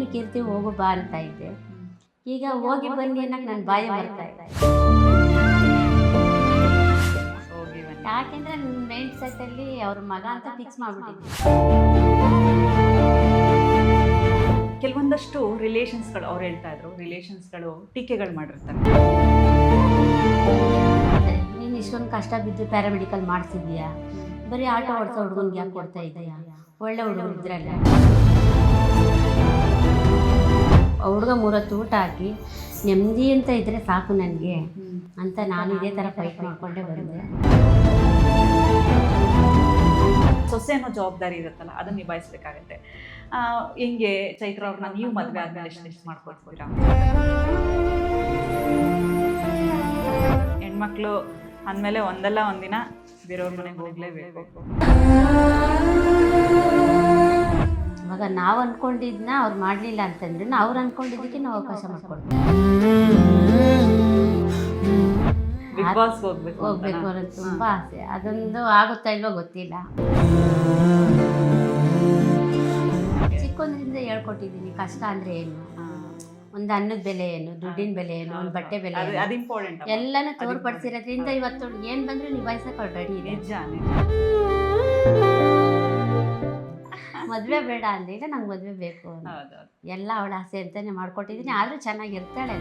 ಬಂದಿರ್ತೀವಿ ಹೋಗು ಬಾ ಅಂತ ಇದ್ದೆ ಈಗ ಹೋಗಿ ಬನ್ನಿ ಅನ್ನಕ್ಕೆ ನನ್ನ ಬಾಯಿ ಬರ್ತಾ ಇದೆ. ಹೋಗಿ ಬನ್ನಿ. ಯಾಕೆಂದ್ರೆ ನನ್ನ ಮೈಂಡ್ ಸೆಟ್ಟಲ್ಲಿ ಅವ್ರ ಮಗ ಅಂತ ಫಿಕ್ಸ್ ಮಾಡ್ಬಿಟ್ಟಿದ್ದೆ ಕೆಲವೊಂದಷ್ಟು ರಿಲೇಷನ್ಸ್ಗಳು ಅವ್ರು ಹೇಳ್ತಾ ಇದ್ರು ರಿಲೇಷನ್ಸ್ಗಳು ಟೀಕೆಗಳು ಮಾಡಿರ್ತಾರೆ. ನೀನು ಇಷ್ಟೊಂದು ಕಷ್ಟ ಬಿದ್ದು ಪ್ಯಾರಾಮೆಡಿಕಲ್ ಮಾಡಿಸಿದ್ಯಾ ಬರೀ ಆಟೋ ಓಡಿಸೋ ಹುಡುಗನ್ಗೆ ಯಾಕೆ ಕೊಡ್ತಾ ಇದೆಯಾ? ಒಳ್ಳೆ ಹುಡುಗರು ಇದ್ರಲ್ಲ. ಹುಡುಗ ಮೂರತ್ತು ಊಟ ಹಾಕಿ ನೆಮ್ಮದಿ ಅಂತ ಇದ್ರೆ ಸಾಕು ನನಗೆ ಅಂತ ನಾನು ಇದೇ ಥರ ಫೈಟ್ ಮಾಡ್ಕೊಂಡೇ ಬಂದೆ. ಸೊಸೆ ಅನ್ನೋ ಜವಾಬ್ದಾರಿ ಇರುತ್ತಲ್ಲ ಅದನ್ನ ನಿಭಾಯಿಸ್ಬೇಕಾಗತ್ತೆ. ಹೆಂಗೆ ಚೈತ್ರ ಅವ್ರನ್ನ ನೀವು ಮದುವೆ ಆದ್ಮೇಲೆ ಎಷ್ಟು ಎಷ್ಟು ಮಾಡ್ಕೊಡ್ತೀರಾ? ಹೆಣ್ಮಕ್ಳು ಅಂದಮೇಲೆ ಒಂದಲ್ಲ ಒಂದಿನ ಬೇರೆಯವ್ರ ಮನೆಗೆ ಹೋಗ್ಲೇಬೇಕು. ನಾವು ಅನ್ಕೊಂಡಿದ್ನ ಅವ್ರು ಮಾಡಲಿಲ್ಲ ಅಂತಂದ್ರೆ ಅವ್ರು ಅನ್ಕೊಂಡಿದ್ದಕ್ಕೆ ನಾವು ಅವಕಾಶ ಮಾಡ್ಕೊಡ್ತೀವಿ ಬಿಗ್ ಬಾಸ್ ಹೋಗ್ಬೇಕು ಹೋಗ್ಬೇಕು ಅನ್ನೋದು ತುಂಬ ಆಸೆ. ಅದೊಂದು ಆಗುತ್ತಾ ಇಲ್ವೋ ಗೊತ್ತಿಲ್ಲ. ಚಿಕ್ಕೊಂದ್ರಿಂದ ಹೇಳ್ಕೊಟ್ಟಿದ್ದೀನಿ ಕಷ್ಟ ಅಂದ್ರೆ ಏನು? ಒಂದು ಅನ್ನದ ಬೆಲೆ ಏನು? ದುಡ್ಡಿನ ಬೆಲೆ ಏನು? ಒಂದು ಬಟ್ಟೆ ಬೆಲೆ ಏನು? ಅದು ಇಂಪಾರ್ಟೆಂಟ್ ಎಲ್ಲನೂ ತೋರ್ಪಡಿಸಿರೋದ್ರಿಂದ ಇವತ್ತು ಏನು ಬಂದರೂ ನಿಭಾಯಿಸಕ್ಕೆ ರೆಡಿ ಇದೆ ನಿಜ ನಿಜ ಮದುವೆ ಬೇಡ ಅಂದಿಲ್ಲ ನಂಗೆ ಮದುವೆ ಬೇಕು ಅಂತ. ಹೌದೌದು. ಎಲ್ಲ ಅವಳ ಆಸೆ ಅಂತಾನೆ ಮಾಡ್ಕೊಟ್ಟಿದ್ದೀನಿ ಆದರೂ ಚೆನ್ನಾಗಿರ್ತಾಳೆ